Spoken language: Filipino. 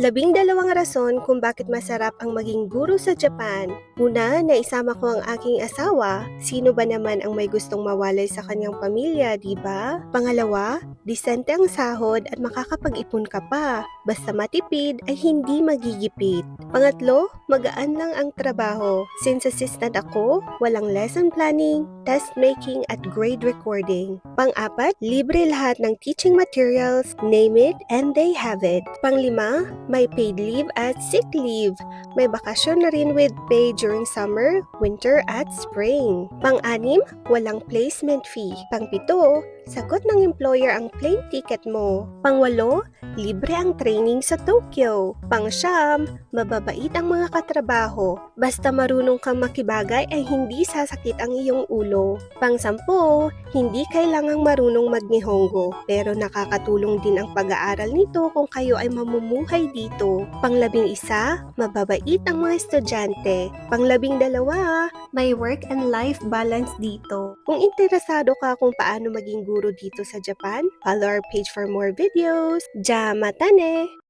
Labing dalawang rason kung bakit masarap ang maging guro sa Japan. Una, naisama ko ang aking asawa. Sino ba naman ang may gustong mawalay sa kanyang pamilya, di ba? Pangalawa, disente ang sahod at makakapag-ipon ka pa. Basta matipid ay hindi magigipit. Pangatlo, magaan lang ang trabaho. Since assistant ako, walang lesson planning, test making at grade recording. Pang-apat, libre lahat ng teaching materials, name it, and they have it. Panglima, may paid leave at sick leave. May bakasyon na rin with pay during summer, winter at spring. Pang-anim, walang placement fee. Pang-pito, sagot ng employer ang plane ticket mo. Pang-walo, libre ang training sa Tokyo. Pang-siyam, mababait ang mga katrabaho. Basta marunong kang makibagay ay hindi sasakit ang iyong ulo. Pang-sampu, hindi kailangang marunong mag-Nihongo, pero nakakatulong din ang pag-aaral nito kung kayo ay mamumuhay dito. Panglabing isa, mababait ang mga estudyante. Panglabing dalawa, may work and life balance dito. Kung interesado ka kung paano maging guro dito sa Japan, follow our page for more videos. Ja matane!